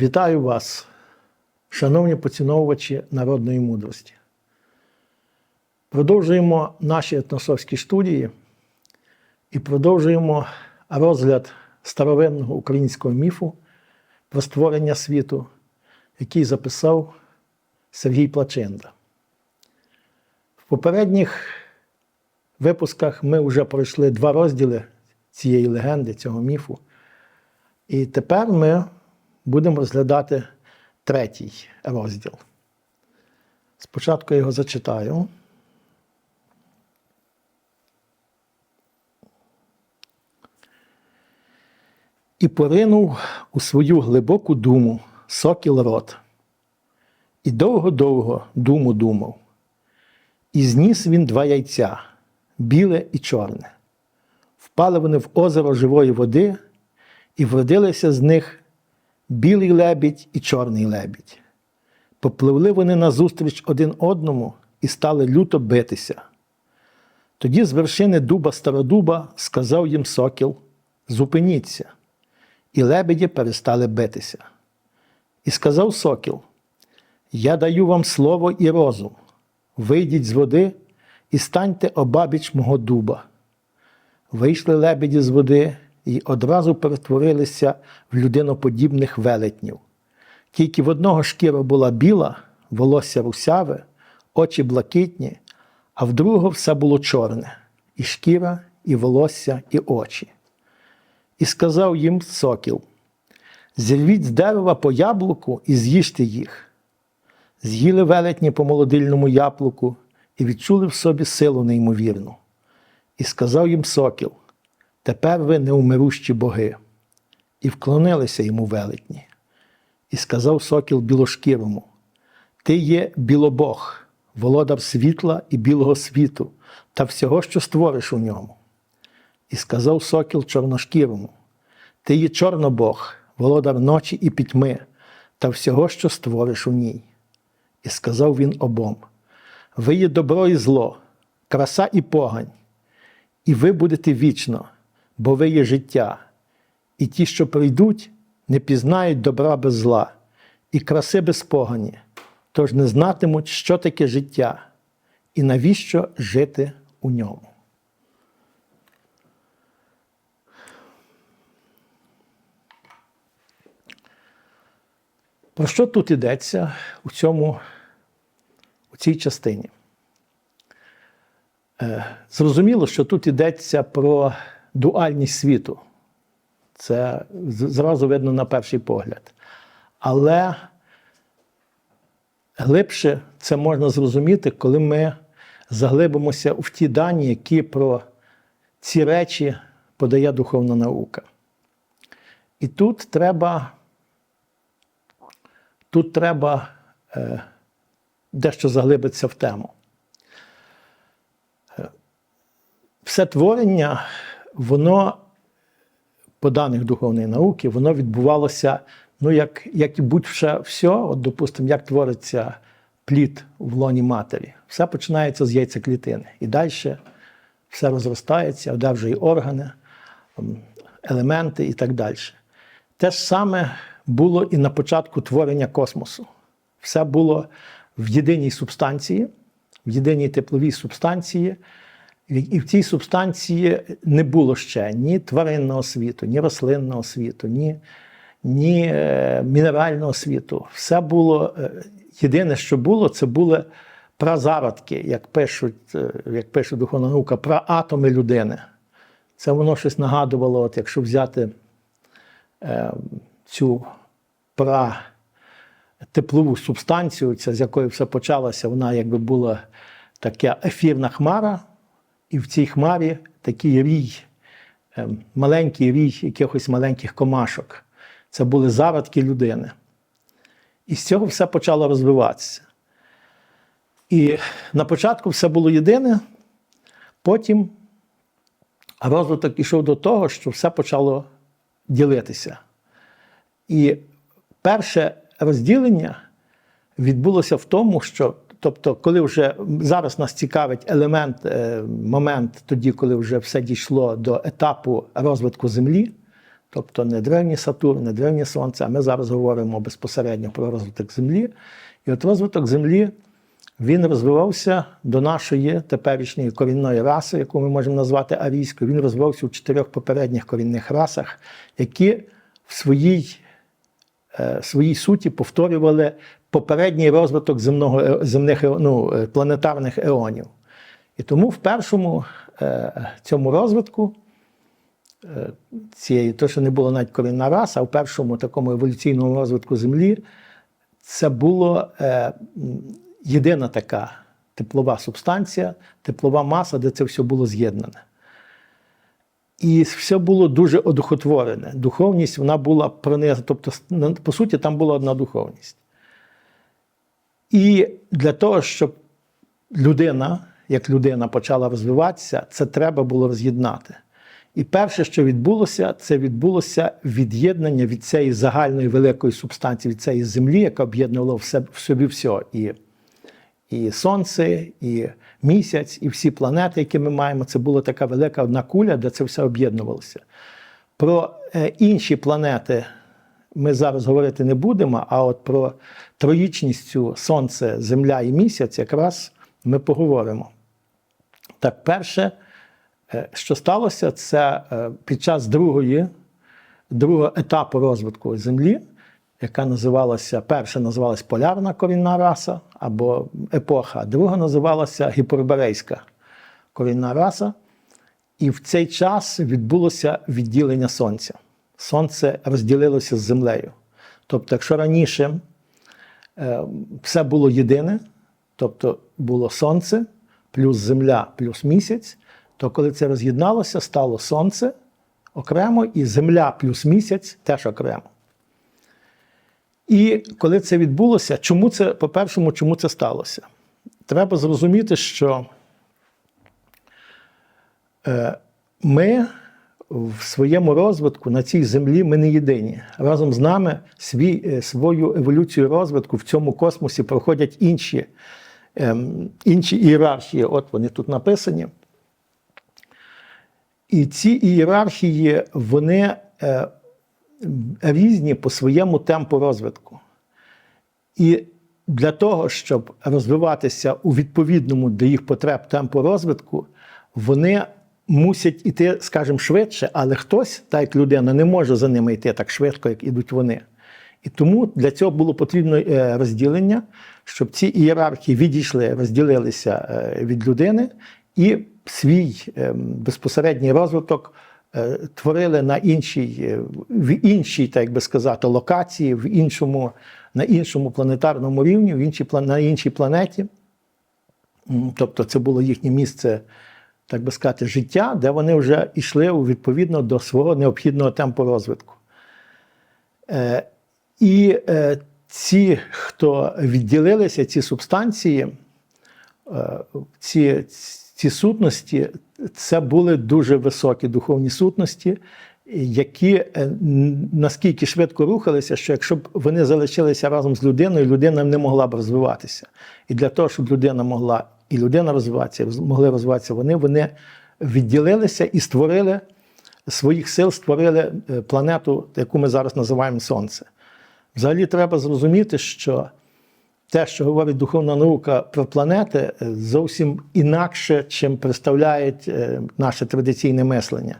Вітаю вас, шановні поціновувачі народної мудрості. Продовжуємо наші етносовські студії і продовжуємо розгляд старовинного українського міфу про створення світу, який записав Сергій Плачинда. В попередніх випусках ми вже пройшли два розділи цієї легенди, цього міфу. І тепер ми будемо розглядати третій розділ. Спочатку я його зачитаю. І поринув у свою глибоку думу сокіл рот. І довго-довго думу думав. І зніс він два яйця біле і чорне. Впали вони в озеро живої води, і вродилися з них білий лебідь і чорний лебідь. Попливли вони назустріч один одному і стали люто битися. Тоді з вершини дуба стародуба сказав їм сокіл: Зупиніться. І лебеді перестали битися. І сказав сокіл: Я даю вам слово і розум. Вийдіть з води і станьте обабіч мого дуба. Вийшли лебеді з води і одразу перетворилися в людиноподібних велетнів. Тільки в одного шкіра була біла, волосся русяве, очі блакитні, а в другого все було чорне і шкіра, і волосся, і очі. І сказав їм сокіл: Зірвіть з дерева по яблуку і з'їжте їх. З'їли велетні по молодильному яблуку і відчули в собі силу неймовірну. І сказав їм сокіл: Тепер ви неумирущі боги. І вклонилися йому велетні. І сказав сокіл білошкірому: Ти є білобог, володар світла і білого світу, та всього, що створиш у ньому. І сказав сокіл чорношкірому: Ти є чорнобог, володар ночі і пітьми, та всього, що створиш у ній. І сказав він обом: Ви є добро і зло, краса і погань, і ви будете вічно, бо ви є життя, і ті, що прийдуть, не пізнають добра без зла, і краси без погані, тож не знатимуть, що таке життя, і навіщо жити у ньому. Про що тут йдеться у, цьому, у цій частині? Е, Зрозуміло, що тут йдеться про дуальність світу. Це зразу видно на перший погляд. Але глибше це можна зрозуміти, коли ми заглибимося в ті дані, які про ці речі подає духовна наука. І тут треба тут треба е, дещо заглибитися в тему. Е, Все творення, воно, по даних духовної науки, воно відбувалося, ну, як, як і будь-що все, от, допустимо, як твориться плід в лоні матері. Все починається з яйцеклітини. І далі все розростається, одержує органи, елементи і так далі. Те ж саме було і на початку творення космосу. Все було в єдиній субстанції, в єдиній тепловій субстанції. І в цій субстанції не було ще ні тваринного світу, ні рослинного світу, ні, ні е, мінерального світу. Все було е, єдине, що було, це були празародки, як пишуть, е, як пише духовна наука, про атоми людини. Це воно щось нагадувало, от якщо взяти е, цю пра теплову субстанцію, ця, з якої все почалося, вона якби була така ефірна хмара, і в цій хмарі такий рій, е, маленький рій якихось маленьких комашок. Це були зародки людини. І з цього все почало розвиватися. І на початку все було єдине, потім розвиток ішов до того, що все почало ділитися. І перше розділення відбулося в тому, що, тобто, коли вже зараз нас цікавить елемент, е, момент тоді, коли вже все дійшло до етапу розвитку Землі, Тобто не древній Сатурн, не древнє Сонце, а ми зараз говоримо безпосередньо про розвиток Землі. І от розвиток Землі він розвивався до нашої теперішньої корінної раси, яку ми можемо назвати арійською. Він розвивався у чотирьох попередніх корінних расах, які в своїй, е, своїй суті повторювали попередній розвиток земного, е, земних е- ну, е, планетарних еонів. І тому в першому цьому розвитку цієї, то, що не було навіть корінна раса, а в першому такому еволюційному розвитку Землі, це була єдина така теплова субстанція, теплова маса, де це все було з'єднане. І все було дуже одухотворене. Духовність вона була пронизана. Тобто, по суті, там була одна духовність. І для того, щоб людина, як людина почала розвиватися, це треба було роз'єднати. І перше, що відбулося, це відбулося від'єднання від цієї загальної великої субстанції, від цієї землі, яка об'єднувала в в собі все. І, і сонце, і місяць, і всі планети, які ми маємо, це була така велика одна куля, де це все об'єднувалося. Про е, інші планети ми зараз говорити не будемо, а от про троїчність Сонце, Земля і місяць якраз ми поговоримо. Так, перше, е, що сталося, це е, під час другої, другого етапу розвитку Землі, яка називалася, перша називалася полярна корінна раса або епоха, друга називалася гіперборейська корінна раса. І в цей час відбулося відділення Сонця. Сонце розділилося з землею. Тобто, якщо раніше е, все було єдине, тобто було сонце, плюс земля, плюс місяць, то коли це роз'єдналося, стало сонце окремо і земля плюс місяць теж окремо. І коли це відбулося, чому це, по-першому, чому це сталося? Треба зрозуміти, що е, ми в своєму розвитку на цій землі ми не єдині. Разом з нами свій, е, свою еволюцію розвитку в цьому космосі проходять інші, ем, інші ієрархії. От вони тут написані. І ці ієрархії, вони е, різні по своєму темпу розвитку. І для того, щоб розвиватися у відповідному до їх потреб темпу розвитку, вони мусять іти, скажімо, швидше, але хтось, так як людина, не може за ними йти так швидко, як ідуть вони. І тому для цього було потрібно е, розділення, щоб ці ієрархії відійшли, розділилися е, від людини і свій е, безпосередній розвиток е, творили на іншій, в іншій, так би сказати, локації, в іншому, на іншому планетарному рівні, в іншій, на іншій планеті. Тобто це було їхнє місце, так би сказати, життя, де вони вже йшли відповідно до свого необхідного темпу розвитку. Е, І е, ці, хто відділилися, ці субстанції, е, ці, ці сутності, це були дуже високі духовні сутності, які е, наскільки швидко рухалися, що якщо б вони залишилися разом з людиною, людина не могла б розвиватися. І для того, щоб людина могла і людина розвиватися, могли розвиватися вони, вони відділилися і створили своїх сил, створили е, планету, яку ми зараз називаємо Сонце. Взагалі треба зрозуміти, що те, що говорить духовна наука про планети, е, зовсім інакше, чим представляє е, наше традиційне мислення.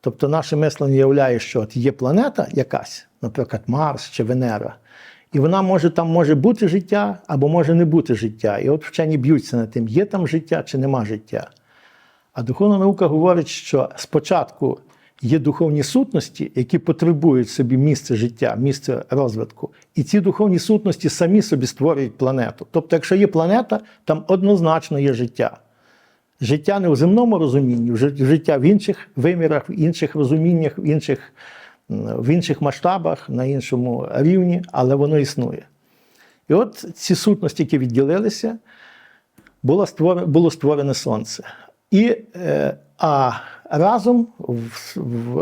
Тобто, наше мислення являє, що от є планета якась, наприклад, Марс чи Венера, і вона може там може бути життя або може не бути життя. І от вчені б'ються над тим, є там життя чи нема життя. А духовна наука говорить, що спочатку є духовні сутності, які потребують собі місце життя, місце розвитку. І ці духовні сутності самі собі створюють планету. Тобто, якщо є планета, там однозначно є життя. Життя не в земному розумінні, жи- життя в інших вимірах, в інших розуміннях, в інших, в інших масштабах, на іншому рівні, але воно існує. І от ці сутності, які відділилися, було створене, було створене сонце. І, е, а разом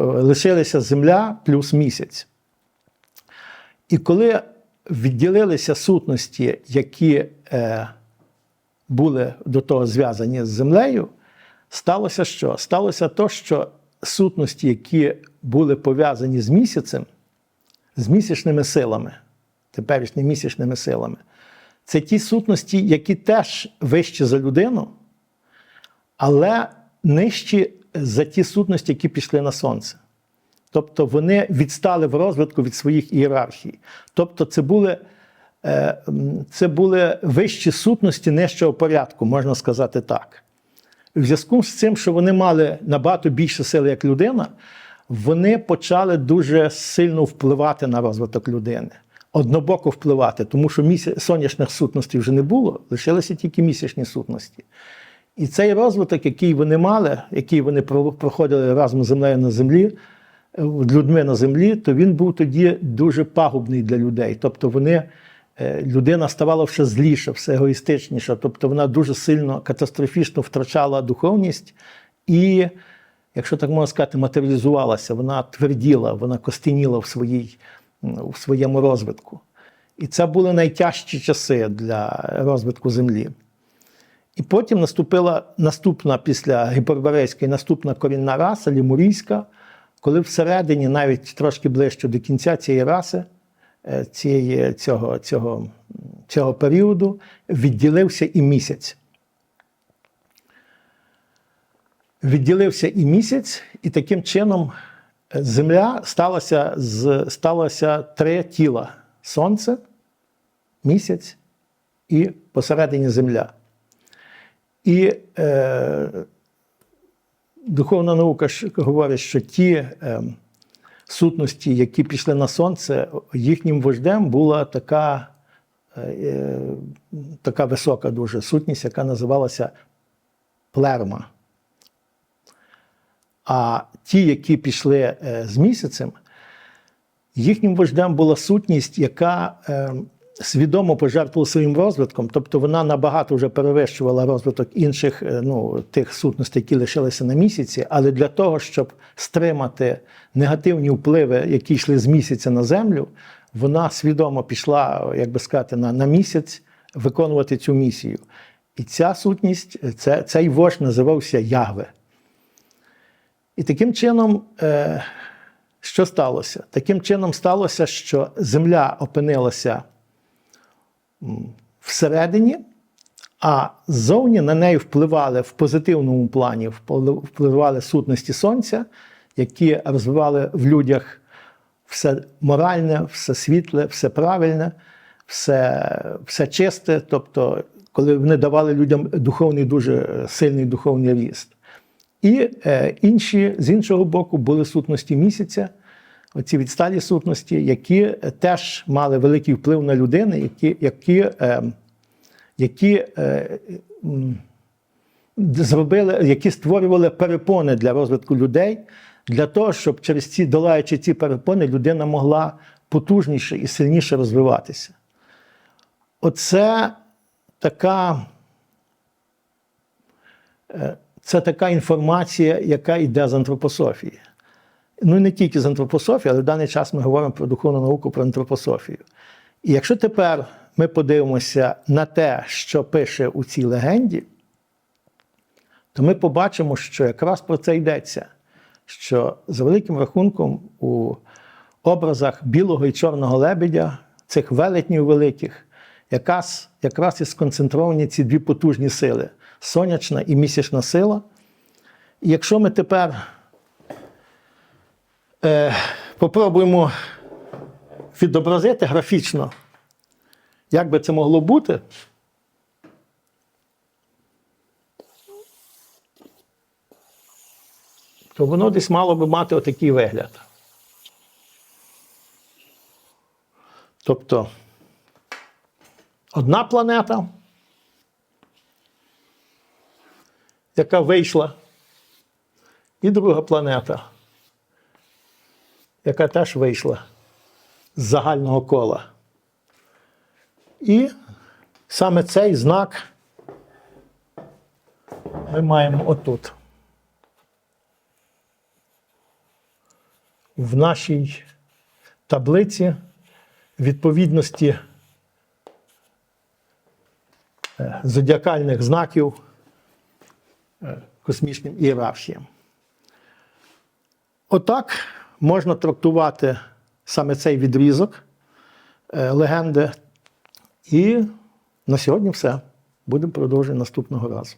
лишилися земля плюс місяць. І коли відділилися сутності, які е, були до того зв'язані з землею, сталося що? Сталося то, що сутності, які були пов'язані з місяцем, з місячними силами, теперішніми місячними силами, це ті сутності, які теж вищі за людину, але нижчі за ті сутності, які пішли на сонце. Тобто вони відстали в розвитку від своїх ієрархій. Тобто, це були, е, це були вищі сутності нижчого порядку, можна сказати так. В зв'язку з цим, що вони мали набагато більше сили як людина, вони почали дуже сильно впливати на розвиток людини. Однобоко впливати, тому що міся... сонячних сутностей вже не було, лишилися тільки місячні сутності. І цей розвиток, який вони мали, який вони про- проходили разом з землею на землі, е, людьми на землі, то він був тоді дуже пагубний для людей. Тобто вони, людина ставала все зліша, все егоїстичніша, тобто вона дуже сильно катастрофічно втрачала духовність і, якщо так можна сказати, матеріалізувалася, вона тверділа, вона костеніла в, своїй, в своєму розвитку. І це були найтяжчі часи для розвитку землі. І потім наступила наступна після гіперборейської, наступна корінна раса, лімурійська, коли всередині, навіть трошки ближче до кінця цієї раси, е, цієї, цього, цього, цього періоду, відділився і місяць. Відділився і місяць, і таким чином е, земля сталася, з, сталося три тіла: сонце, місяць і посередині земля. І е, духовна наука говорить, що ті е, сутності, які пішли на сонце, їхнім вождем була така, е, е, така висока дуже сутність, яка називалася плерма. А ті, які пішли е, з місяцем, їхнім вождем була сутність, яка е, свідомо пожертвувала своїм розвитком, тобто вона набагато вже перевищувала розвиток інших е, ну, тих сутностей, які лишилися на місяці. Але для того, щоб стримати негативні впливи, які йшли з місяця на землю, вона свідомо пішла, як би сказати, на, на місяць виконувати цю місію. І ця сутність, це, цей вождь називався Ягве. І таким чином, е, що сталося? Таким чином сталося, що земля опинилася всередині, а ззовні на неї впливали в позитивному плані, впливали сутності сонця, які розвивали в людях все моральне, все світле, все правильне, все, все чисте. Тобто, коли вони давали людям духовний, дуже сильний духовний ріст. І е, інші, з іншого боку, були сутності місяця, оці відсталі сутності, які е, теж мали великий вплив на людини, які, які, е, які, е, зробили, які створювали перепони для розвитку людей, для того, щоб через ці, долаючи ці перепони, людина могла потужніше і сильніше розвиватися. Оце така. Це така інформація, яка йде з антропософії. Ну не тільки з антропософії, але в даний час ми говоримо про духовну науку, про антропософію. І якщо тепер ми подивимося на те, що пише у цій легенді, то ми побачимо, що якраз про це йдеться. Що за великим рахунком у образах білого і чорного лебедя, цих велетнів великих, якраз, якраз і сконцентровані ці дві потужні сили сонячна і місячна сила. І якщо ми тепер попробуємо відобразити графічно, як би це могло бути, то воно десь мало би мати отакий вигляд. Тобто одна планета, яка вийшла, і друга планета, яка теж вийшла з загального кола. І саме цей знак ми маємо отут. В нашій таблиці відповідності е, зодіакальних знаків е, космічним ієрархіям. Отак можна трактувати саме цей відрізок е, легенди. І на сьогодні все. Будемо продовжувати наступного разу.